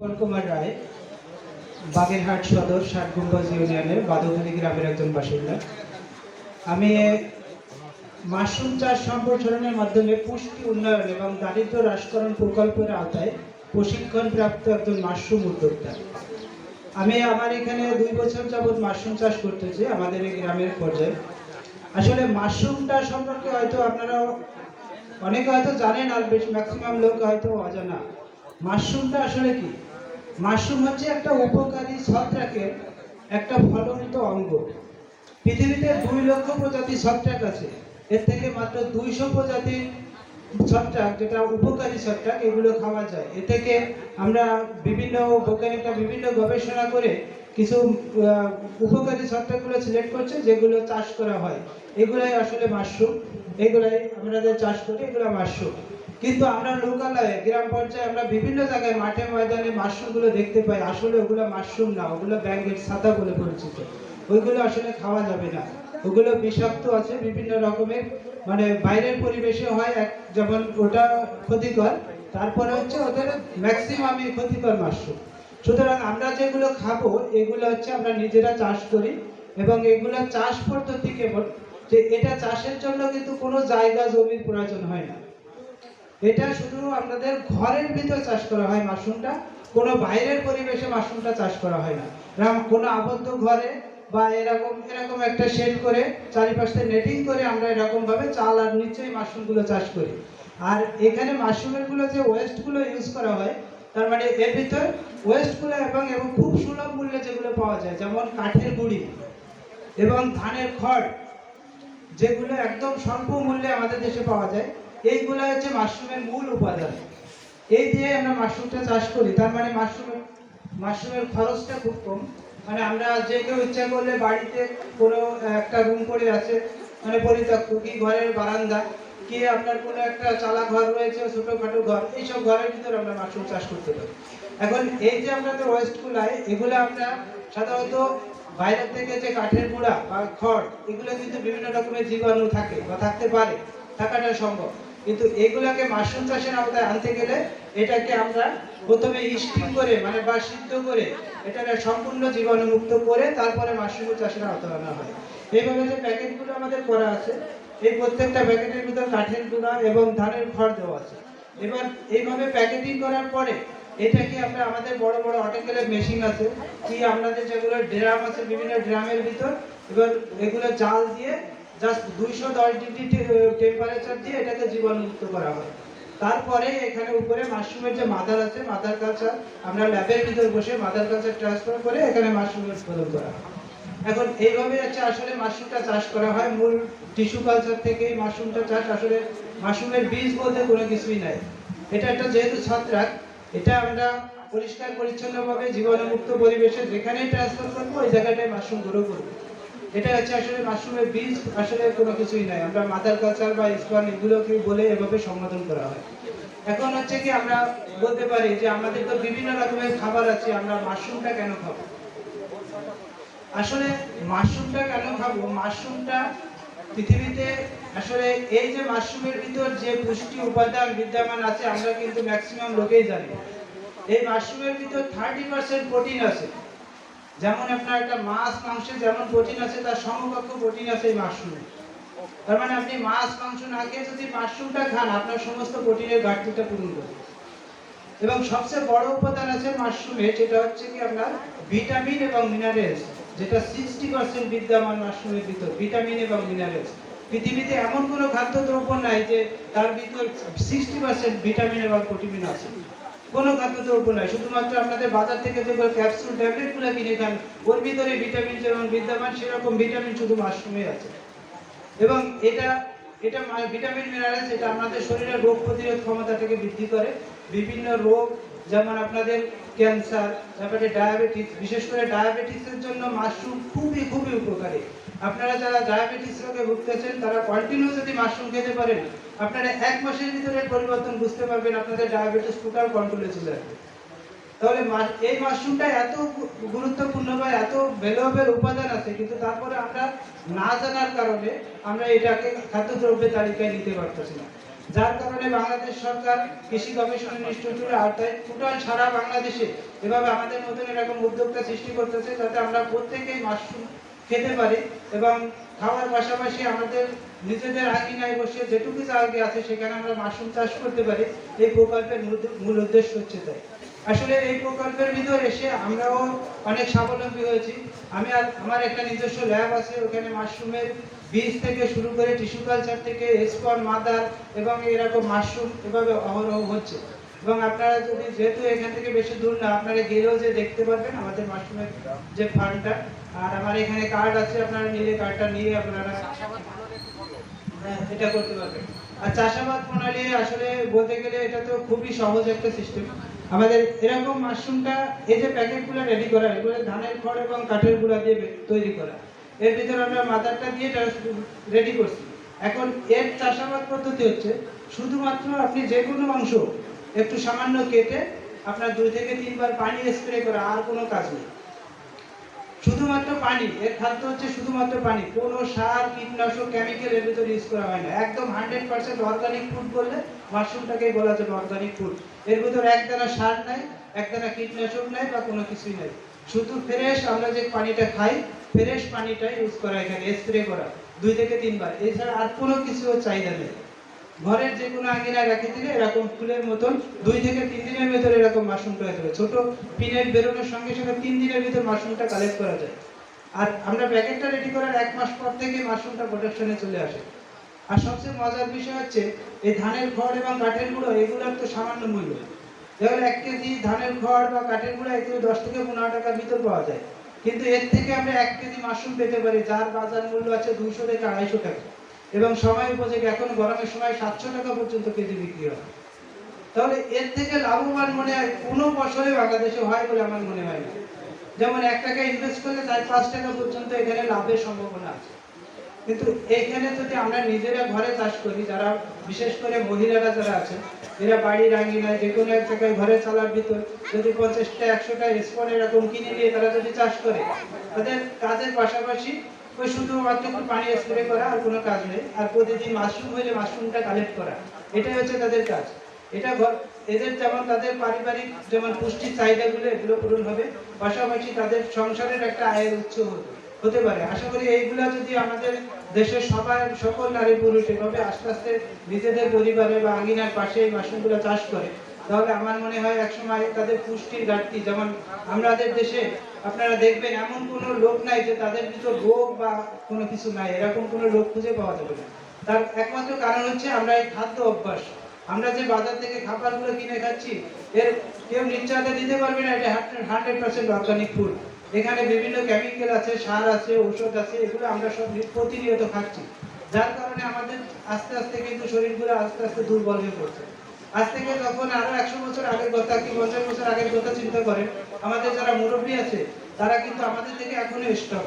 কুমার রায়, বাগেরহাট সদর ষাটগুম্বাজ ইউনিয়নের বাদুখালী গ্রামের একজন বাসিন্দা। আমি মাশরুম চাষ সম্প্রসারণের মাধ্যমে পুষ্টি উন্নয়ন এবং দারিদ্র হ্রাসকরণ প্রকল্পের আওতায় প্রশিক্ষণ প্রাপ্ত একজন মাশরুম উদ্যোক্তা। আমি আমার এখানে দুই বছর যাবৎ মাশরুম চাষ করতেছি, আমাদের এই গ্রামের পর্যায়ে। আসলে মাশরুমটা সম্পর্কে হয়তো আপনারা অনেকে হয়তো জানেন, আর বেশ ম্যাক্সিমাম লোক হয়তো অজানা। মাশরুমটা আসলে কি? মাশরুম হচ্ছে একটা উপকারী ছত্রাকের একটা ফলনিত অঙ্গ। পৃথিবীতে দুই লক্ষ প্রজাতি ছত্রাক আছে। এর থেকে মাত্র দুইশো প্রজাতির ছত্রাক, যেটা উপকারী ছত্রাক, এগুলো খাওয়া যায়। এ থেকে আমরা বিভিন্ন বৈজ্ঞানিকরা বিভিন্ন গবেষণা করে কিছু উপকারী ছত্রাকগুলো সিলেক্ট করছে, যেগুলো চাষ করা হয়। এগুলাই আসলে মাশরুম, এগুলাই আমরা চাষ করি, এগুলো মাশরুম। কিন্তু আমরা লোকালয়ে, গ্রাম পর্যায়ে আমরা বিভিন্ন জায়গায় মাঠে ময়দানে মাশরুমগুলো দেখতে পাই। আসলে ওগুলো মাশরুম না, ওগুলো ব্যাঙ্গের ছাতা বলে পরিচিত। ওইগুলো আসলে খাওয়া যাবে না। ওগুলো বিষাক্ত আছে বিভিন্ন রকমের। মানে বাইরের পরিবেশে হয় এক, যেমন ওটা ক্ষতিকর, তারপরে হচ্ছে ওদের ম্যাক্সিমামই ক্ষতিকর মাশরুম। সুতরাং আমরা যেগুলো খাব, এগুলো হচ্ছে আমরা নিজেরা চাষ করি এবং এগুলো চাষ পদ্ধতি কেমন যে এটা চাষের জন্য কিন্তু কোনো জায়গা জমির প্রয়োজন হয় না। এটা শুধু আপনাদের ঘরের ভিতর চাষ করা হয় মাশরুমটা, কোনো বাইরের পরিবেশে মাশরুমটা চাষ করা হয় না। রাম কোনো আবদ্ধ ঘরে বা এরকম এরকম একটা শেড করে চারিপাশে নেটিং করে আমরা এরকম ভাবে চাল আর নিচেই মাশরুমগুলো চাষ করি। আর এখানে মাশরুমেরগুলো যে ওয়েস্টগুলো ইউজ করা হয়, তার মানে এর ভিতর ওয়েস্টগুলো এবং এবং খুব সুলভ মূল্যে যেগুলো পাওয়া যায়, যেমন কাঠের গুঁড়ি এবং ধানের খড়, যেগুলো একদম স্বল্প মূল্যে আমাদের দেশে পাওয়া যায় এইগুলো হচ্ছে মাশরুমের মূল উপাদান। এই দিয়ে আমরা মাশরুমটা চাষ করি, তার মানে মাশরুমের মাশরুমের খরচটা খুব কম। মানে আমরা যে কেউ ইচ্ছা করলে বাড়িতে কোনো একটা রুম করে আছে মানে পরিত্যক্ত, কি ঘরের বারান্দা, কি আপনার কোনো একটা চালা ঘর রয়েছে, ছোটোখাটো ঘর, এইসব ঘরের ভিতরে আমরা মাশরুম চাষ করতে পারি। এখন এই যে আপনাদের ওয়েস্টগুলাই এগুলো আমরা সাধারণত বাইরের থেকে যে কাঠের গুঁড়া বা খড়, এগুলো কিন্তু বিভিন্ন রকমের জীবাণু থাকে বা থাকতে পারে, থাকাটা সম্ভব। কিন্তু এগুলাকে মাশরুম চাষের আওতায় আনতে গেলে এটাকে আমরা প্রথমে স্টিম করে মানে বা সিদ্ধ করে, এটাকে সম্পূর্ণ জীবাণুমুক্ত করে তারপরে মাশরুম চাষের আওতায় আনা হয়। এইভাবে যে প্যাকেটগুলো আমাদের করা আছে, এই প্রত্যেকটা প্যাকেটের ভিতর কাঠের গুঁড়া এবং ধানের খড় দেওয়া আছে। এবার এইভাবে প্যাকেটিং করার পরে এটাকে আমরা আমাদের বড় বড় অটোকেলের মেশিন আছে, কি আমাদের যেগুলো ড্রাম আছে, বিভিন্ন ড্রামের ভিতর, এবার এগুলো জাল দিয়ে জাস্ট দুইশো দশ ডিগ্রি টেম্পারেচার দিয়ে এটাকে জীবাণুমুক্ত করা হয়। তারপরে এখানে উপরে মাশরুমের যে মাদার আছে, মাদার কালচার আমরা ল্যাবের ভিতর বসে মাদার কালচার ট্রান্সফার করে এখানে মাশরুমের উৎপাদন করা হয়। এখন এইভাবে হচ্ছে আসলে মাশরুমটা চাষ করা হয়। মূল টিস্যু কালচার থেকেই মাশরুমটা চাষ। আসলে মাশরুমের বীজ বলতে কোনো কিছুই নাই। এটা একটা যেহেতু ছত্রাক, এটা আমরা পরিষ্কার পরিচ্ছন্নভাবে জীবাণুমুক্ত পরিবেশে যেখানেই ট্রান্সফার করব, ওই জায়গাটায় মাশরুম গ্রো করব। এটা হচ্ছে আসলে মাশরুমের বীজ, আসলে কোনো কিছুই নাই। আমরা মাদার কালচার বা স্পান এগুলোকে বলে এভাবে সম্বোধন করা হয়। এখন হচ্ছে কি আমরা বলতে পারি যে আমাদের তো বিভিন্ন রকমের খাবার আছে, আমরা মাশরুমটা কেন খাব? আসলে মাশরুমটা কেন খাব? মাশরুমটা পৃথিবীতে আসলে এই যে মাশরুমের ভিতর যে পুষ্টি উপাদান বিদ্যমান আছে, আমরা কিন্তু ম্যাক্সিমাম লোকেই জানি। এই মাশরুমের ভিতর থার্টি পার্সেন্ট প্রোটিন আছে। যেমন আপনার একটা মাছ, মাংসে যেমন প্রোটিন আছে, তার সমকক্ষ প্রোটিন আছে এই মাশরুমে। তার মানে আপনি মাছ, মাংস না খেয়ে যদি মাশরুমটা খান, আপনার সমস্ত প্রোটিনের ঘাটতিটা পূরণ করবে। এবং সবচেয়ে বড় উপাদান আছে মাশরুমে, যেটা হচ্ছে কি আপনার ভিটামিন এবং মিনারেলস যেটা সিক্সটি পার্সেন্ট বিদ্যমান মাশরুমের ভিতর, ভিটামিন এবং মিনারেলস পৃথিবীতে এমন কোনো খাদ্যদ্রব্য নাই যে তার ভিতর সিক্সটি পার্সেন্ট ভিটামিন এবং প্রোটিন আছে। কোনো খাদ্যদ্রব্য নাই শুধুমাত্র আপনাদের বাজার থেকে যেগুলো ক্যাপসুল ট্যাবলেটগুলো কিনে খান। ওর ভিতরে ভিটামিন যেমন বিদ্যমান, সেরকম ভিটামিন শুধু মাশরুমে আছে। এবং এটা এটা ভিটামিন মিনারেলস এটা আমাদের শরীরের রোগ প্রতিরোধ ক্ষমতাটাকে বৃদ্ধি করে। বিভিন্ন রোগ, যেমন আপনাদের ক্যান্সার, তারপরে ডায়াবেটিস, বিশেষ করে ডায়াবেটিসের জন্য মাশরুম খুবই খুবই উপকারী। আপনারা যারা ডায়াবেটিস রোগে ভুগতেছেন, তারা কন্টিনিউ যদি মাশরুম খেতে পারেন। আপনারা এক মাসের ভিতরে পরিবর্তন বুঝতে পারবেন আপনাদের ডায়াবেটিস টোটাল কন্ট্রোলে চলে আসবে। তাহলে এই মাশরুমটা এত গুরুত্বপূর্ণ বা এত ভ্যালুয়েবল উপাদান আছে, কিন্তু তারপরে আমরা না জানার কারণে আমরা এটাকে খাদ্যদ্রব্যের তালিকায় নিতে পারতেছি না। যার কারণে বাংলাদেশ সরকার কৃষি গবেষণা ইনস্টিটিউটের আওতায় টোটাল সারা বাংলাদেশে এভাবে আমাদের মতন এরকম উদ্যোক্তা সৃষ্টি করতেছে যাতে আমরা প্রত্যেকেই মাশরুম খেতে পারি এবং খাওয়ার পাশাপাশি আমাদের নিজেদের আঙিনায় বসে যেটুকু জায়গা আছে সেখানে আমরা মাশরুম চাষ করতে পারি। এই প্রকল্পের মূল- উদ্দেশ্য হচ্ছে তাই। আসলে এই প্রকল্পের ভিতর এসে আমরাও অনেক স্বাবলম্বী হয়েছি। আমি আমার একটা নিজস্ব ল্যাব আছে, ওখানে মাশরুমের বীজ থেকে শুরু করে টিস্যু কালচার থেকে স্পন মাদার এবং এরকম মাশরুম এভাবে অহরহ হচ্ছে। এবং আপনারা যদি যেহেতু এখান থেকে বেশি দূর না আপনারা গেলেও যে দেখতে পারবেন আমাদের মাশরুমের যে ফার্মটা আর আমার এখানে কার্ড আছে আপনারা নিলে কার্ডটা নিয়ে আপনারা হ্যাঁ, এটা করতে পারবেন। আর চাষাবাদ প্রণালী আসলে বলতে গেলে এটা তো খুবই সহজ একটা সিস্টেম আমাদের এরকম মাশরুমটা এই যে প্যাকেটগুলো রেডি করা এগুলো ধানের খড় এবং কাঠের গুঁড়া দিয়ে তৈরি করা। এর ভিতরে আমরা মাদারটা দিয়ে রেডি করছি। এখন এর চাষাবাদ পদ্ধতি হচ্ছে, শুধুমাত্র আপনি যে কোনো অংশ একটু সামান্য কেটে আপনার দুই থেকে তিনবার পানি স্প্রে করা আর কোনো কাজ নেই। শুধুমাত্র পানি, এর খাদ্য হচ্ছে শুধুমাত্র পানি, কোনো সার, কীটনাশক কেমিক্যাল এর ভিতরে ইউজ করা হয় না। একদম হান্ড্রেড পার্সেন্ট অর্গানিক ফুড বললে মাশরুমটাকেই বলা যাবে অর্গানিক ফুড এর ভিতরে একদানা সার নাই, একদানা কীটনাশক নাই বা কোনো কিছুই নাই। শুধু ফ্রেশ আমরা যে পানিটা খাই ফ্রেশ পানিটা ইউজ করা এখানে স্প্রে করা, দুই থেকে তিনবার। এছাড়া আর কোনো কিছু চাহিদা নেই। ঘরের যে কোনো আঙ্গিনায় রেখে দিলে এরকম ফুলের মতন দুই থেকে তিন দিনের ভিতরে এরকম মাশরুমটা হয়ে যাবে। ছোট পিনের বেরোনোর সঙ্গে সঙ্গে তিন দিনের ভিতর মাশরুমটা কালেক্ট করা যায়। আর আমরা প্যাকেটটা রেডি করার এক মাস পর থেকে মাশরুমটা প্রোডাকশনে চলে আসে। আর সবচেয়ে মজার বিষয় হচ্ছে, এই ধানের খড় এবং কাঠের গুঁড়ো, এগুলোর তো সামান্য মূল্য। যেমন এক কেজি ধানের খড় বা কাঠের গুঁড়ো এগুলো দশ থেকে পনেরো টাকার ভিতর পাওয়া যায়। কিন্তু এর থেকে আমরা এক কেজি মাশরুম পেতে পারি, যার বাজার মূল্য আছে দুইশো থেকে আড়াইশো টাকা। এবং সময় উপযোগী, এখন গরমের সময় সাতশো টাকা পর্যন্ত কেজি বিক্রি হয়। তাহলে এর থেকে লাভবান মনে হয় কোনো ফসলে বাংলাদেশে হয় বলে আমার মনে হয় না। যেমন এক টাকা ইনভেস্ট করলে তার পাঁচ টাকা পর্যন্ত এখানে লাভের সম্ভাবনা আছে। কিন্তু এইখানে যদি আমরা নিজেরা ঘরে চাষ করি, যারা বিশেষ করে মহিলারা যারা আছেন, এরা বাড়ির আঙ্গিনায় যে কোনো এক জায়গায় ঘরে চালার ভিতর যদি পঞ্চাশটা, একশোটা স্পন এরকম কিনে নিয়ে তারা যদি চাষ করে, তাদের কাজের পাশাপাশি ওই শুধুমাত্র একটু পানি স্প্রে করা আর কোনো কাজ নেই। আর প্রতিদিন মাশরুম হলে মাশরুমটা কালেক্ট করা। এটাই হচ্ছে তাদের কাজ। এটা এদের যেমন তাদের পারিবারিক যেমন পুষ্টির চাহিদাগুলো এগুলো পূরণ হবে, পাশাপাশি তাদের সংসারের একটা আয়ের উৎস হতে পারে। আশা করি এইগুলা যদি আমাদের দেশের সবাই, সকল নারী পুরুষ এভাবে আস্তে আস্তে নিজেদের পরিবারে বা আঙিনার পাশে মাশরুমগুলো চাষ করে। তাহলে আমার মনে হয় একসময় তাদের পুষ্টির ঘাটতি, যেমন আমাদের দেশে আপনারা দেখবেন এমন কোনো লোক নাই যে তাদের কিছু রোগ বা কোনো কিছু নাই, এরকম কোনো রোগ খুঁজে পাওয়া যাবে না। তার একমাত্র কারণ হচ্ছে আমরা এই খাদ্য অভ্যাস। আমরা যে বাজার থেকে খাবারগুলো কিনে খাচ্ছি, এর কেউ নিশ্চয়তা দিতে পারবে না, এটা হান্ড্রেড পার্সেন্ট অর্গানিক ফুড। এখানে বিভিন্ন কেমিক্যাল আছে, সার আছে, ঔষধ আছে, এগুলো আমরা সব প্রতিনিয়ত খাচ্ছি। যার কারণে আমাদের আস্তে আস্তে কিন্তু শরীরগুলো আস্তে আস্তে দুর্বল হয়ে পড়ছে। আজ থেকে যখন আরও একশো বছর আগের কথা কি পঞ্চাশ বছর আগের কথা চিন্তা করেন, আমাদের যারা মুরব্বী আছে, তারা কিন্তু আমাদের থেকে এখনও স্টক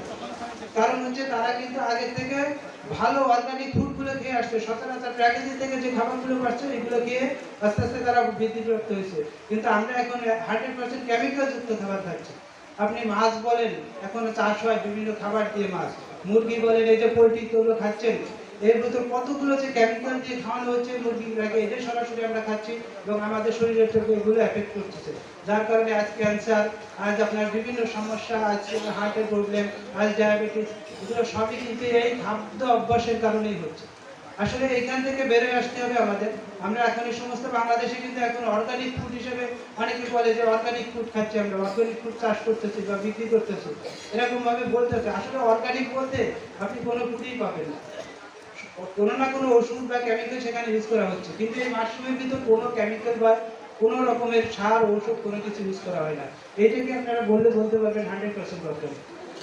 কারণ হচ্ছে তারা কিন্তু আগে থেকে ভালো অর্গানিক ফুডগুলো খেয়ে আসছে। সচরাচর প্যাকেজিং থেকে যে খাবারগুলো পাচ্ছে, এগুলো খেয়ে আস্তে আস্তে তারা বৃদ্ধিপ্রাপ্ত হয়েছে। কিন্তু আমরা এখন হান্ড্রেড পার্সেন্ট কেমিক্যাল যুক্ত খাবার খাচ্ছি। আপনি মাছ বলেন, এখন চাষ হয়, বিভিন্ন খাবার দিয়ে মাছ। মুরগি বলেন, এই যে পোলট্রি গুলো খাচ্ছেন। এর ভিতর কতগুলো যে কেমিক্যাল দিয়ে খাওয়ানো হচ্ছে মুরগিগুলোকে এটা সরাসরি আমরা খাচ্ছি এবং আমাদের শরীরের থেকে এগুলো এফেক্ট করতেছে। যার কারণে আজ ক্যান্সার আজ আপনার বিভিন্ন সমস্যা, আজ হার্টের প্রবলেম আজ ডায়াবেটিস এগুলো সবই কিন্তু এই খাদ্য অভ্যাসের কারণেই হচ্ছে। আসলে এখান থেকে বেরোয় আসতে হবে আমাদের। আমরা এখন এই সমস্ত বাংলাদেশে কিন্তু এখন অর্গানিক ফুড হিসেবে অনেকে বলে যে অর্গানিক ফুড খাচ্ছি আমরা অর্গানিক ফুড চাষ করতেছি বা বিক্রি করতেছি। এরকম ভাবে বলতেছে আসলে অর্গানিক বলতে আপনি কোনো ফুডই পাবেন না। কোনো না কোনো ওষুধ বা কেমিক্যাল সেখানে ইউজ করা হচ্ছে। কিন্তু এই মাশরুমের ভিতর কোনো কেমিক্যাল বা কোনো রকমের সার ঔষধ কোনো কিছু ইউজ করা হয় না। এটাকে আপনারা বললে বলতে পারবেন হান্ড্রেড পার্সেন্ট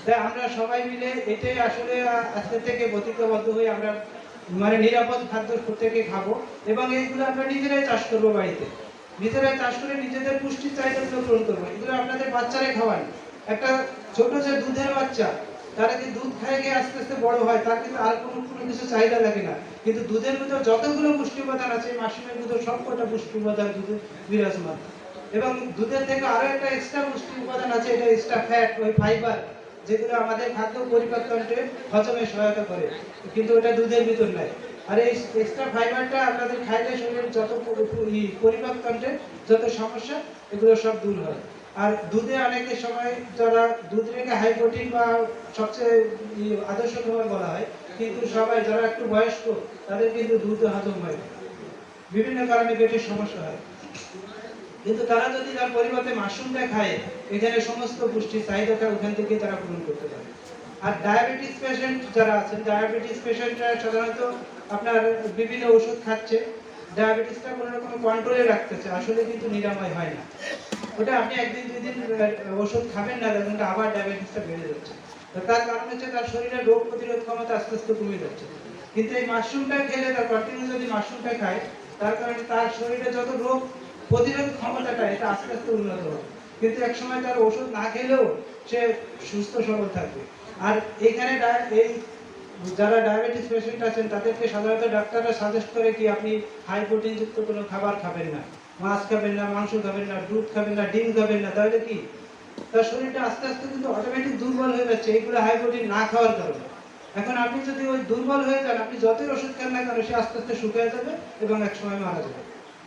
তাই আমরা সবাই মিলে এটাই আসলে আহ, আজকে থেকে প্রতিজ্ঞাবদ্ধ হয়ে আমরা মানে নিরাপদ খাদ্য প্রত্যেকে খাব এবং এইগুলো আমরা নিজেরাই চাষ করব বাড়িতে। নিজেরাই চাষ করে নিজেদের পুষ্টির চাহিদাগুলো পূরণ করব। এগুলো আপনাদের বাচ্চারাই খাওয়ান। একটা ছোট যে দুধের বাচ্চা, তারা কি দুধ খায় গিয়ে আস্তে আস্তে বড় হয়, তার কিন্তু আর কোনো কোনো কিছু চাহিদা লাগে না। কিন্তু দুধের ভিতর যতগুলো পুষ্টি উপাদান আছে মাশরুমের ভিতর সবকটা পুষ্টি উপাদান দুধে বিরাজমান। এবং দুধের থেকে আরও একটা এক্সট্রা পুষ্টি উপাদান আছে, এটা এক্সট্রা ফ্যাট ওই ফাইবার যেগুলো আমাদের খাদ্য পরিপাকতন্ত্রে হজমে সহায়তা করে, কিন্তু ওটা দুধের ভিতর নাই। আর এই এক্সট্রা ফাইবারটা আপনাদের খাইলে শরীরের যত প- প- ই পরিপাক যত সমস্যা, এগুলো সব দূর হয়। আর দুধে অনেকের সময় যারা দুধ রেখে হাই প্রোটিন বা সবচেয়ে আদর্শ খাবার বলা হয়, কিন্তু সবাই যারা একটু বয়স্ক, তাদের কিন্তু দুধ হজম হয়। বিভিন্ন কারণে পেটের সমস্যা হয়। কিন্তু তারা যদি তার পরিবর্তে মাশরুমটা খায় এখানে সমস্ত পুষ্টির চাহিদাটা ওখান থেকে তারা পূরণ করতে পারে। আর ডায়াবেটিস পেশেন্ট যারা আছেন ডায়াবেটিস পেশেন্টরা সাধারণত আপনার বিভিন্ন ওষুধ খাচ্ছে ডায়াবেটিসটা কোনো রকম কন্ট্রোলে রাখতেছে, আসলে কিন্তু নিরাময় হয় না। ওটা আপনি একদিন দুই দিন ওষুধ খাবেন না দেখুন আবার ডায়াবেটিসটা বেড়ে যাচ্ছে। তার কারণ হচ্ছে তার শরীরে রোগ প্রতিরোধ ক্ষমতা আস্তে আস্তে কমে যাচ্ছে। কিন্তু এই মাশরুমটা খেলে, তার কন্টিনিউ যদি মাশরুমটা খায়, তার কারণে তার শরীরে যত রোগ প্রতিরোধ ক্ষমতাটা, এটা আস্তে আস্তে উন্নত হবে। কিন্তু এক সময় তার ওষুধ না খেলেও সে সুস্থ, সবল থাকবে। আর এখানে এই যারা ডায়াবেটিস পেশেন্ট আছেন, তাদেরকে সাধারণত ডাক্তাররা সাজেস্ট করে কি আপনি হাই প্রোটিন যুক্ত কোনো খাবার খাবেন না। মাছ খাবেন না, মাংস খাবেন না, দুধ খাবেন না, ডিম খাবেন না। তাহলে কি? তার শরীরটা আস্তে আস্তে কিন্তু অটোমেটিক দুর্বল হয়ে যাচ্ছে। এইগুলো হাই প্রোটিন না খাওয়ার কারণে। এখন আপনি যদি ওই দুর্বল হয়ে যান, আপনি যতই ওষুধ খান না কেন, সে আস্তে আস্তে শুকিয়ে যাবে এবং এক সময় মারা যাবে।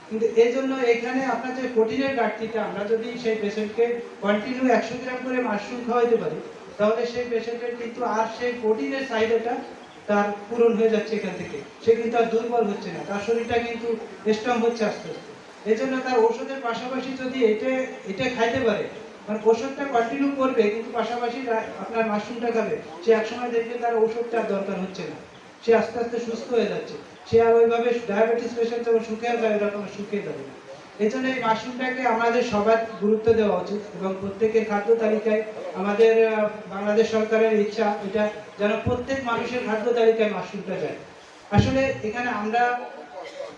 কিন্তু এই জন্য এখানে আপনার যে প্রোটিনের ঘাটতিটা, আমরা যদি সেই পেশেন্টকে কন্টিনিউ একশো গ্রাম করে মাশরুম খাওয়াইতে পারি, তাহলে সেই পেশেন্টের কিন্তু আর সেই প্রোটিনের চাহিদাটা তার পূরণ হয়ে যাচ্ছে এখান থেকে। সে কিন্তু আর দুর্বল হচ্ছে না, তার শরীরটা কিন্তু স্ট্রং হচ্ছে আস্তে আস্তে। এই জন্য তার ওষুধের পাশাপাশি যদি এটা এটা খাইতে পারে মানে ওষুধটা কন্টিনিউ করবে, কিন্তু পাশাপাশি আপনার মাশরুমটা খাবে, সে একসময় দেখবে তার ওষুধটা দরকার হচ্ছে না। সে আস্তে আস্তে সুস্থ হয়ে যাচ্ছে। সে আর ওইভাবে ডায়াবেটিস পেশেন্ট যখন শুকিয়ে যায় আর শুকিয়ে যাবে না। এই জন্য এই মাশরুমটাকে আমাদের সবার গুরুত্ব দেওয়া উচিত এবং প্রত্যেকের খাদ্য তালিকায় আমাদের বাংলাদেশ সরকারের ইচ্ছা এটা যেন প্রত্যেক মানুষের খাদ্য তালিকায় মাশরুমটা যায়। আসলে এখানে আমরা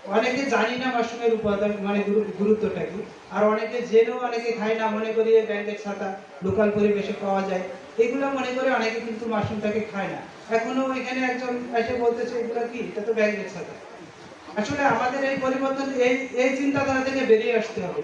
অনেকে জানি না মাশরুমের উপাদান মানে গুরু- গুরুত্বটা কি। আর অনেকে জেনেও অনেকে খায় না, মনে করি ব্যাংকের ছাতা লোকাল পরিবেশে পাওয়া যায়। এগুলো মনে করে অনেকে কিন্তু মাশরুমটাকে খায় না। এখনও এখানে একজন এসে বলতেছে, এগুলো কি? এটা তো ব্যাংকের ছাতা। আসলে আমাদের এই পরিবর্তন, এই এই চিন্তাধারা থেকে বেরিয়ে আসতে হবে।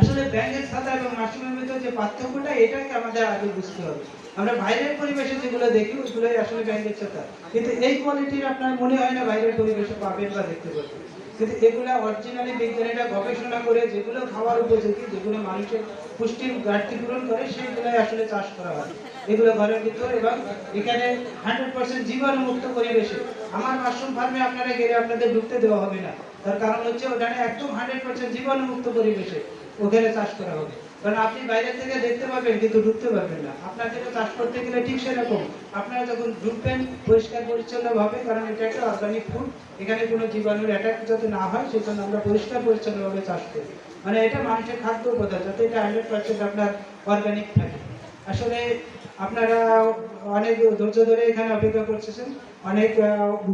আসলে ব্যাংকের ছাতা এবং মাশরুমের ভিতরে যে পার্থক্যটা, এটাকে আমাদের আগে বুঝতে হবে। আমরা বাইরের পরিবেশে যেগুলো দেখি, ওইগুলোই আসলে ব্যাংকের ছাতা। কিন্তু এই কোয়ালিটির আপনার মনে হয় না বাইরের পরিবেশে পাবেন বা দেখতে পাবেন? কিন্তু এগুলা অরিজিনালি বিজ্ঞানীরা গবেষণা করে যেগুলো খাওয়ার উপযোগী, যেগুলো মানুষের পুষ্টির ঘাটতি পূরণ করে, সেইগুলোই আসলে চাষ করা হয়। এগুলো ঘরের ভিতর এবং এখানে হান্ড্রেড পার্সেন্ট জীবাণুমুক্ত পরিবেশে। আমার মাশরুম ফার্মে আপনারা গেলে আপনাদের ঢুকতে দেওয়া হবে না। তার কারণ হচ্ছে ওখানে একদম হান্ড্রেড পার্সেন্ট জীবাণুমুক্ত পরিবেশে ওখানে চাষ করা হবে। কারণ আপনি বাইরে থেকে দেখতে পাবেন, কিন্তু ঢুকতে পারবেন না। আপনাকে তো চাষ করতে গেলে ঠিক সেরকম। আপনারা যখন ঢুকবেন, পরিষ্কার পরিচ্ছন্ন ভাবে কারণ এটা একটা অর্গানিক ফুড এখানে কোনো জীবাণুর অ্যাটাক যাতে না হয় সেই জন্য আমরা পরিষ্কার পরিচ্ছন্ন ভাবে চাষ করি। মানে এটা মানুষের খাদ্য উপাদান, যাতে এটা হান্ড্রেড পার্সেন্ট আপনার অর্গানিক থাকে। আসলে আপনারা অনেক ধৈর্য ধরে এখানে অপেক্ষা করতেছেন। অনেক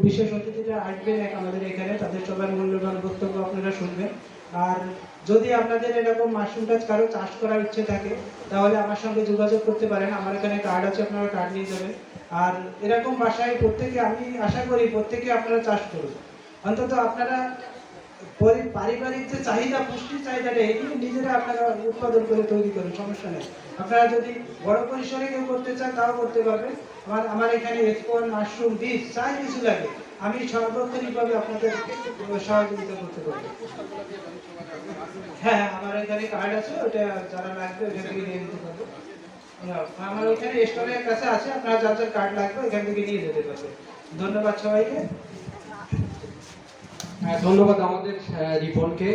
বিশেষ অতিথিরা আসবেন এক আমাদের এখানে, তাদের সবার মূল্যবান বক্তব্য আপনারা শুনবেন। আর যদি আপনাদের এরকম মাশরুম মাশরুমটা কারও চাষ করার ইচ্ছে থাকে, তাহলে আমার সঙ্গে যোগাযোগ করতে পারেন। আমার এখানে কার্ড আছে, আপনারা কার্ড নিয়ে যাবেন। আর এরকম বাসায় প্রত্যেকে, আমি আশা করি প্রত্যেকে আপনারা চাষ করুন। অন্তত আপনারা পারিবারিক যে চাহিদা পুষ্টির চাহিদাটা এগুলো নিজেরা আপনারা উৎপাদন করে তৈরি করুন সমস্যা নেই। আপনারা যদি বড় পরিসরে কেউ করতে চান তাও করতে পারবেন। আমার আমার এখানে এক্সপোর্ট মাশরুম বীজ চাই কিছু লাগে আমি সর্বক্ষণিকভাবে আপনাদের সহযোগিতা করতে পারব হ্যাঁ আমার এখানে কার্ড আছে ওটা যারা লাগবে ওখান থেকে নিয়ে নিতে পারব। হ্যাঁ, আমার ওইখানে স্টোরের কাছে আছে আপনারা যার যার কার্ড লাগবে ওইখান থেকে নিয়ে যেতে পারবে ধন্যবাদ সবাইকে। হ্যাঁ, ধন্যবাদ আমাদের রিপনকে।